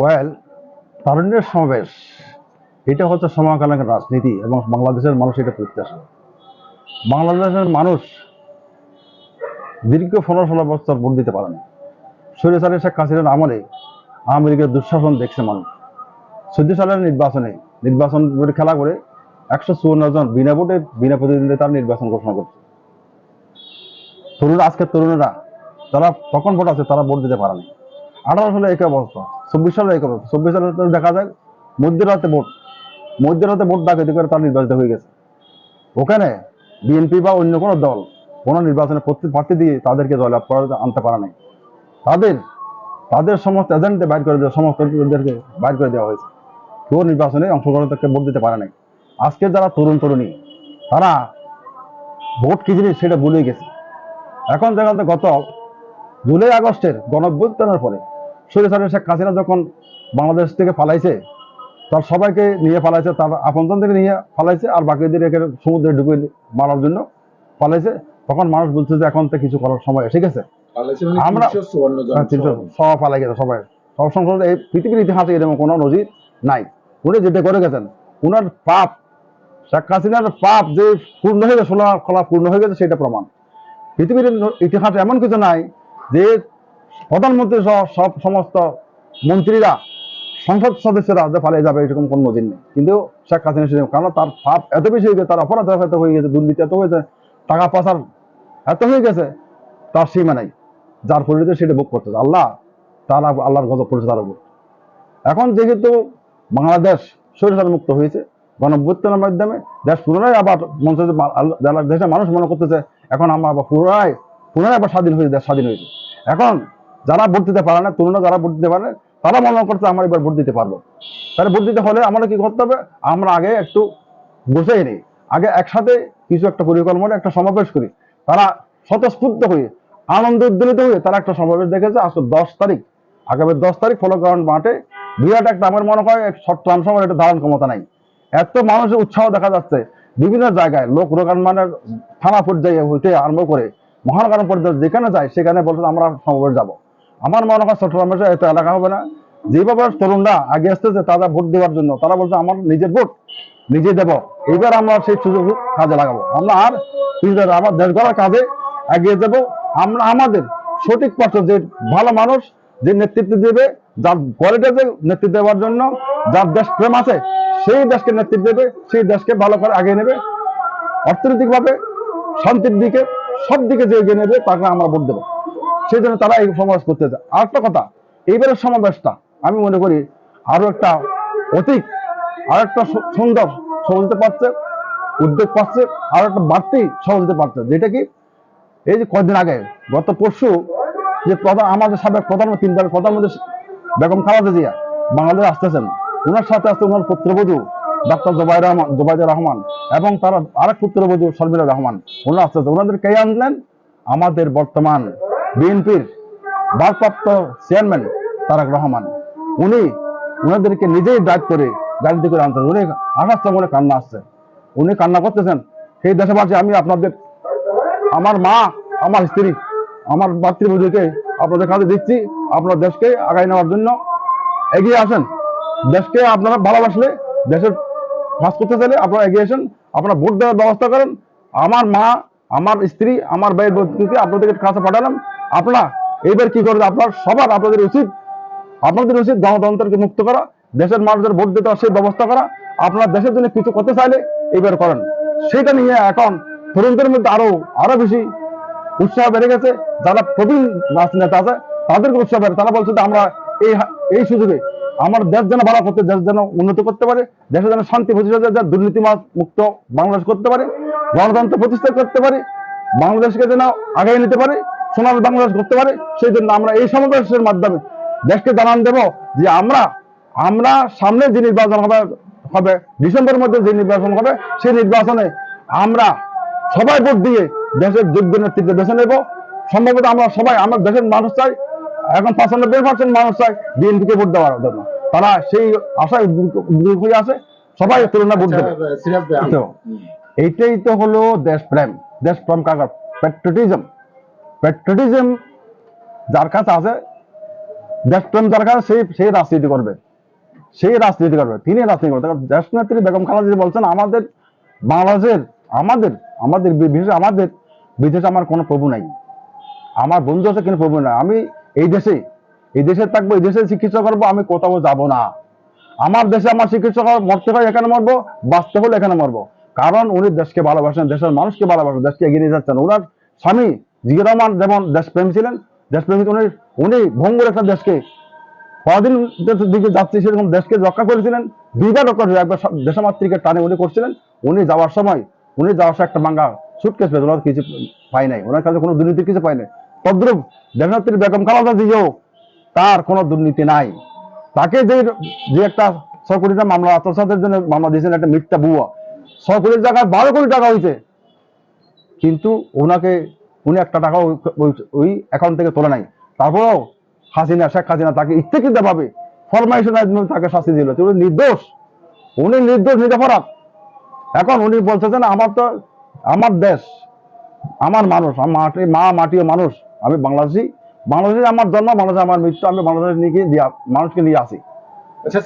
Well তারুণ্যের সমাবেশ, এটা হচ্ছে সমকালীন রাজনীতি এবং বাংলাদেশের মানুষ এটা প্রত্যাশা বাংলাদেশের মানুষ দীর্ঘ ষোলো ষোলো বছর ভোট দিতে পারে না সৈরাচারী শেখ হাসিনার আমলে আমেরিকার দুঃশাসন দেখছে মানুষ। চোদ্দ সালের নির্বাচনে, নির্বাচন খেলা করে একশো চুয়ান্ন জন বিনা ভোটে, বিনা প্রতিদ্বন্দ্বিতার তার নির্বাচন ঘোষণা করছে। তরুণ, আজকের তরুণেরা, যারা তখন ভোট আছে, তারা ভোট দিতে পারেনি। আঠারো সালে একই অবস্থা, চব্বিশ সালে একই অবস্থা। চব্বিশ সালে দেখা যায় মধ্যরাতে ভোট মধ্যরাতে ভোট ডাকাতি করে তার নির্বাচিত হয়ে গেছে। ওখানে বিএনপি বা অন্য কোনো দল কোনো নির্বাচনে প্রার্থী দিয়ে তাদেরকে জয়লাভ করা আনতে পারে নাই। তাদের তাদের সমস্ত এজেন্টে বাইর করে দেওয়া সমস্ত এজেন্টদেরকে বাইর করে দেওয়া হয়েছে। কেউ নির্বাচনে অংশগ্রহণ ভোট দিতে পারে নাই। আজকে যারা তরুণ তরুণী, তারা ভোট কি জিনিস সেটা ভুলে গেছে। এখন দেখা গত জুলাই আগস্টের গণভ্যুত্থানের পরে সৈরাচারী শেখ হাসিনা যখন বাংলাদেশ থেকে পালাইছে তার সবাইকে নিয়ে পালাইছে তার আপনজন থেকে নিয়ে পালাইছে আর বাকিদের এখানে সমুদ্রে ঢুকে মারার জন্য পালাইছে তখন মানুষ বলছে যে এখন তো কিছু করার সময় এসে গেছে আমরা- আমরা হ্যাঁ, সব পালাই গেছে সবাই। সব সংসদ এই পৃথিবীর ইতিহাসে এরকম কোনো নজির নাই। উনি যেটা করে গেছেন উনার পাপ শেখ হাসিনার পাপ যে পূর্ণ হয়ে গেছে ষোলো খোলা পূর্ণ হয়ে গেছে সেটা প্রমাণ। পৃথিবীর ইতিহাসে এমন কিছু নাই যে প্রধানমন্ত্রী সহ সব সমস্ত মন্ত্রীরা, সংসদ সদস্যরা যে পালিয়ে যাবে এরকম কোনো নজির নেই। কিন্তু শেখ হাসিনা সেরকম কারণ তার পাপ এত বেশি হয়ে গেছে, তার অপরাধ এত হয়ে গেছে, দুর্নীতি এত হয়েছে টাকা পাচার এত হয়ে গেছে, তার সীমা নাই। যার পরিণতি সেটা ভোগ করতেছে আল্লাহ তার আল্লাহর গজব পড়েছে তার উপর। এখন যেহেতু বাংলাদেশ স্বৈরাচার মুক্ত হয়েছে, গণভ্যুত্থানের মাধ্যমে দেশ পুনরায় আবার মঞ্চ দেশের মানুষ মনে করতেছে, এখন আমরা আবার পুনরায় পুনরায় আবার স্বাধীন হয়েছে, দেশ স্বাধীন হয়েছে। এখন যারা ভোট দিতে পারে না, তরুণরা যারা ভোট দিতে পারে, তারা মনে করছে আমরা এবার ভোট দিতে পারব। তাহলে ভোট দিতে হলে আমরা কি করতে হবে? আমরা আগে একটু বসেই নিই। আগে একসাথে কিছু একটা পরিকল্পনা একটা সমাবেশ করি। তারা স্বতঃস্ফূর্ত হয়ে, আনন্দ উদ্দোলিত হয়ে তারা একটা সমাবেশ দেখেছে। আসলে দশ তারিখ। আগামী দশ তারিখ ফলো গ্রাউন্ড মাঠে বিরাট একটা আমার মনে হয় শর্ট ট্রান্সফার এটা ধারণ ক্ষমতা নাই। এত মানুষের উৎসাহ দেখা যাচ্ছে। বিভিন্ন জায়গায় লোক রোগান মানের থানা পর্যায়ে হইতে আরম্ভ করে মহানগর পর্যায়ে যেখানে যায়, সেখানে বলছে আমরা সমাবেশ যাব। আমার মনে হয় চট্টগ্রামে এত এলাকা হবে না। যেভাবে তরুণরা আগে আসতেছে, তারা ভোট দেওয়ার জন্য, তারা বলছে, আমার নিজের ভোট, নিজে দেব। এইবার আমরা সেই সুযোগ কাজে লাগাবো। আমরা আর আমার দেশ গড়ার কাজে এগিয়ে যাব। আমরা আমাদের সঠিক পথে যে ভালো মানুষ, যে নেতৃত্ব দেবে, যার কোয়ালিটিতে নেতৃত্ব দেওয়ার জন্য, যার দেশ প্রেম আছে, সেই দেশকে নেতৃত্ব দেবে, সেই দেশকে ভালো করে আগে নেবে। অর্থনৈতিকভাবে শান্তির দিকে সব দিকে যে এগিয়ে নেবে, তাকে আমরা ভোট দেবো। সেই জন্য তারা এই সমাবেশ করতে চায়। আর একটা কথা, এইবারের সমাবেশটা আমি মনে করি আরও একটা অধিক আর একটা সুন্দর সহজতে পারছে উদ্যোগ পাচ্ছে, আর একটা বাড়তি সহজতে পারছে যেটা কি, এই যে কয়েকদিন আগে, গত পরশু যে প্রধান, আমাদের সাবেক প্রধানমন্ত্রী, তিনবার প্রধানমন্ত্রী বেগম খালেদা জিয়া বাংলাদেশ আসতেছেন ওনার সাথে আসছে ওনার পুত্রবধূ ডাক্তার জোবাইর রহমান জোবাইদুর রহমান এবং তার আরেক পুত্রবধূ শর্মিলা রহমান ওনারা আসতেছে। ওনাদের কে আনলেন? আমাদের বর্তমান বিএনপির ভারপ্রাপ্ত চেয়ারম্যান তারাক রহমান। উনি ওনাদেরকে নিজেই ড্রাইভ করে গাড়িতে করে আনতেন উনি আসার মনে কান্না আসছে। উনি কান্না করতেছেন। সেই দেশবাসী, আমি আপনাদের, আমার মা, আমার স্ত্রী, আমার মাতৃবধূকে আপনাদের কাছে দিচ্ছি। আপনার দেশকে আগায় নেওয়ার জন্য এগিয়ে আসেন। দেশকে আপনারা ভালোবাসলে, দেশের কাজ করতে চাইলে আপনারা এগিয়ে আসেন। আপনারা ভোট দেওয়ার ব্যবস্থা করেন। আমার মা আমার স্ত্রী, আমার ভাইয়ের বন্ধুকে আপনাদের কাছে পাঠালাম। আপনারা এইবার কি করবে আপনার সবার, আপনাদের উচিত আপনাদের উচিত গণতন্ত্রকে মুক্ত করা, দেশের মানুষদের ভোট দিতে সেই ব্যবস্থা করা। আপনার দেশের জন্য কিছু করতে চাইলে এইবার করেন। সেটা নিয়ে এখন তরুণদের মধ্যে আরও আরও বেশি উৎসাহ বেড়ে গেছে। যারা প্রবীণ রাজনেতা আছে, তাদেরকে উৎসাহ বেড়ে তারা বলছে যে আমরা এই এই সুযোগে আমার দেশ যেন ভালো করতে, দেশ যেন উন্নতি করতে পারে, দেশে যেন শান্তি প্রতিষ্ঠা দুর্নীতি মুক্ত বাংলাদেশ করতে পারে। গণতন্ত্র প্রতিষ্ঠা করতে পারে বাংলাদেশকে যেন আগায় নিতে পারে সোনার বাংলাদেশ করতে পারে সেই জন্য আমরা এই সমাবেশের মাধ্যমে দেশকে জানান দেব যে আমরা আমরা সামনে যে নির্বাচন হবে হবে ডিসেম্বরের মধ্যে যে নির্বাচন হবে সেই নির্বাচনে আমরা সবাই ভোট দিয়ে দেশের যোগ্য নেতৃত্ব বেছে নেব সম্ভবত আমরা সবাই আমার দেশের মানুষ চাই এখন পঁচানব্বই পার্সেন্ট মানুষ চাই বিএনপিকে ভোট দেওয়ার জন্য তারা সেই আশায় হয়ে আছে সবাই তুলনা ভোট দেবে এইটাই তো হলো দেশপ্রেম। দেশপ্রেম কাকা প্যাট্রিয়টিজম প্যাট্রিয়টিজম যার কাছে আছে, দেশপ্রেম দরকার সেই সেই রাজনীতি করবে। সেই রাজনীতি করবে, তিনি রাজনীতি করবে। দেশনেত্রী বেগম খালেদা বলছেন, আমাদের বাংলাদেশের, আমাদের আমাদের বিশেষ আমাদের বিদেশে আমার কোনো প্রভু নাই। আমার বন্ধু আছে কিন্তু প্রভু নাই। আমি এই দেশে এই দেশে থাকব, এই দেশে চিকিৎসা করব, আমি কোথাও যাব না। আমার দেশে আমার চিকিৎসা মরতে হয়, এখানে মরবো, বাঁচতে হলে এখানে মরবো। কারণ উনি দেশকে ভালোবাসেন, দেশের মানুষকে ভালোবাসেন, দেশকে এগিয়ে নিয়ে যাচ্ছেন। ওনার স্বামী জিয়া রহমান যেমন দেশপ্রেম ছিলেন দেশপ্রেমিক উনি উনি ভঙ্গুর একটা দেশকে স্বাধীন দিকে যাচ্ছে সেরকম দেশকে রক্ষা করেছিলেন। দুইবার রক্ষা করেছিলেন, একবার দেশমাতৃকে টানে উনি করছিলেন। উনি যাওয়ার সময়, উনি যাওয়ার সময় একটা মাঙ্গা সুটকেস পেয়েছেন ওনার কিছু পাই নাই। ওনার কাছে কোনো দুর্নীতির কিছু পাই নাই। তদ্রুপ দেশমাতৃ বেগম খালেদা জিয়াও তার কোনো দুর্নীতি নাই। তাকে যে যে একটা টাকা মামলা, আত্মসাতের জন্য মামলা দিয়েছেন, একটা মিথ্যা বুয়া। ছ কোটি টাকা বারো কোটি টাকা হয়েছে। কিন্তু ওনাকে উনি একটা টাকা ওই অ্যাকাউন্ট থেকে তোলে নাই। তারপরেও হাসিনা শেখ হাসিনা তাকে ইচ্ছাকৃত ভাবে ফরমাইশন তাকে শাস্তি দিল। উনি নির্দোষ। উনি নির্দোষ নিরপরাধ। এখন উনি বলতেছেন আমার তো আমার দেশ আমার মানুষ আমার মাটি মা মাটি ও মানুষ। আমি বাংলাদেশি। বাংলাদেশে আমার জন্ম বাংলাদেশে আমার মৃত্যু। আমি বাংলাদেশ নিয়ে মানুষকে নিয়ে আসি। আচ্ছা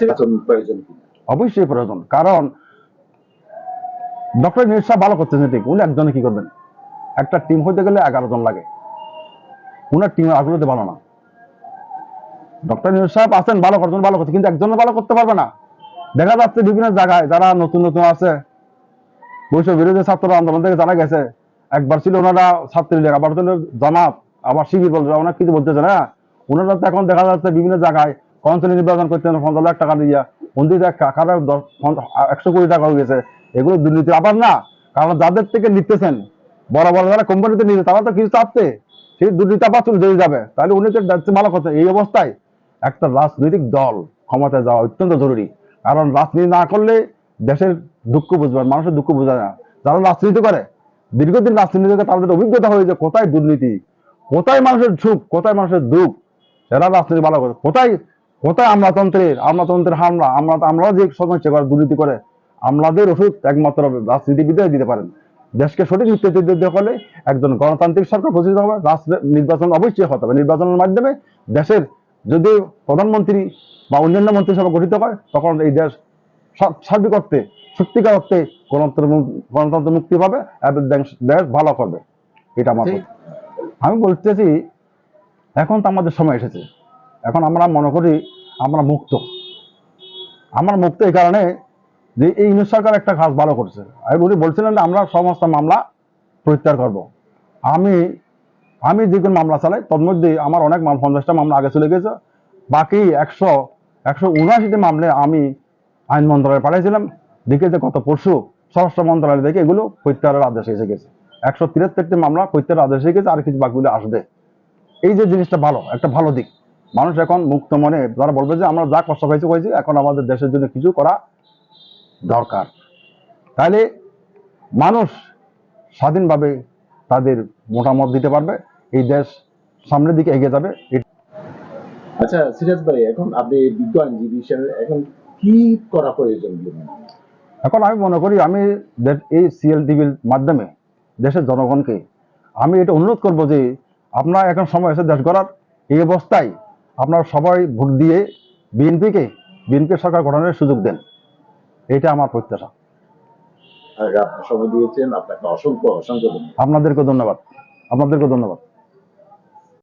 অবশ্যই প্রয়োজন। কারণ ডক্টর নিরসা ভালো করতেছেন ঠিক, উনি একজনে কি করবেন? একটা টিম হইতে গেলে এগারো জন লাগে। উনার টিম আগ্রহতে ভালো না। ডক্টর নিরস সাহেব আছেন, ভালো করছেন ভালো করছে, কিন্তু একজন ভালো করতে পারবে না। দেখা যাচ্ছে বিভিন্ন জায়গায় যারা নতুন নতুন আছে বৈশ্ব বিরোধী ছাত্র আন্দোলন থেকে জানা গেছে, একবার ছিল ওনারা ছাত্রী লীগ আবার ছিল জামাত, আবার শিবির বলছে অনেক কিছু বলতেছে না। ওনারা তো এখন দেখা যাচ্ছে বিভিন্ন জায়গায় কাউন্সিল নির্বাচন করতে পঞ্চাশ লাখ টাকা দিয়ে কাকারা একশো কোটি টাকা হয়ে গেছে। এগুলো দুর্নীতি আবার না, কারণ যাদের থেকে নিতেছেন, বড় বড় যারা কোম্পানিতে নিতে তারা তো কিছু চাচ্ছে। সেই দুর্নীতি আবার চলে যেতে যাবে। তাহলে উনি তো ভালো কথা। এই অবস্থায় একটা রাজনৈতিক দল ক্ষমতায় যাওয়া অত্যন্ত জরুরি। কারণ রাজনীতি না করলে দেশের দুঃখ বুঝবে মানুষের দুঃখ বোঝা না। যারা রাজনীতি করে, দীর্ঘদিন রাজনীতি করে, তাদের অভিজ্ঞতা হয়েছে, কোথায় দুর্নীতি, কোথায় মানুষের সুখ, কোথায় মানুষের দুঃখ, এরা রাজনীতি ভালো করে। কোথায় কোথায় আমলাতন্ত্রের আমলাতন্ত্রের হামলা আমরা আমরাও যে সমস্যা করে, দুর্নীতি করে আমলাদের ওষুধ একমাত্র রাজনীতিবিদরাই দিতে পারেন। দেশকে সঠিক নেতৃত্ব দিতে হলে একজন গণতান্ত্রিক সরকার প্রতিষ্ঠিত হবে রাষ্ট্র নির্বাচন অবশ্যই হতে হবে। নির্বাচনের মাধ্যমে দেশের যদি প্রধানমন্ত্রী বা অন্যান্য মন্ত্রিসভা গঠিত হয় তখন এই দেশ সার্বিক অর্থে সত্যিকার অর্থে গণতন্ত্র গণতন্ত্র মুক্তি পাবে এবং দেশ- দেশ ভালো করবে। এটা আমার আমি বলতেছি এখন তো আমাদের সময় এসেছে। এখন আমরা মনে করি আমরা মুক্ত। আমরা মুক্ত এই কারণে যে এই ইউনিট সরকার একটা কাজ ভালো করছে। আর উনি বলছিলেন যে আমরা সমস্ত মামলা প্রত্যাহার করব। আমি আমি যে কোনো মামলা চালাই তোর মধ্যে আমার অনেক পঞ্চাশটা মামলা আগে চলে গেছে। বাকি একশো একশো উনআশিটি মামলা আমি আইন মন্ত্রণালয়ে পাঠিয়েছিলাম দেখে যে গত পরশু স্বরাষ্ট্র মন্ত্রণালয় থেকে এগুলো প্রত্যাহারের আদেশ এসে গেছে। একশো তিরাত্তরটি মামলা প্রত্যাহারের আদেশ এসে গেছে, আর কিছু বাকিগুলো আসবে। এই যে জিনিসটা ভালো, একটা ভালো দিক। মানুষ এখন মুক্ত মনে, তারা বলবে যে আমরা যা কষ্ট পাইছি হয়েছি এখন আমাদের দেশের জন্য কিছু করা দরকার। তাহলে মানুষ স্বাধীনভাবে তাদের মতামত দিতে পারবে এই দেশ সামনের দিকে এগিয়ে যাবে। আচ্ছা সিরাজ ভাই এখন আপনি বিজ্ঞ আইনজীবী হিসেবে এখন কি করা প্রয়োজন? এখন আমি মনে করি আমি এই সিএল টিভির মাধ্যমে দেশের জনগণকে আমি এটা অনুরোধ করব যে আপনার এখন সময় এসে দেশ গড়ার। এই অবস্থায় আপনারা সবাই ভোট দিয়ে বিএনপিকে বিএনপি সরকার গঠনের সুযোগ দেন। এটা আমার প্রত্যাশা। আর সময় দিয়েছেন আপনাকে অসংখ্য অসংখ্য আপনাদেরকে ধন্যবাদ। আপনাদেরকে ধন্যবাদ।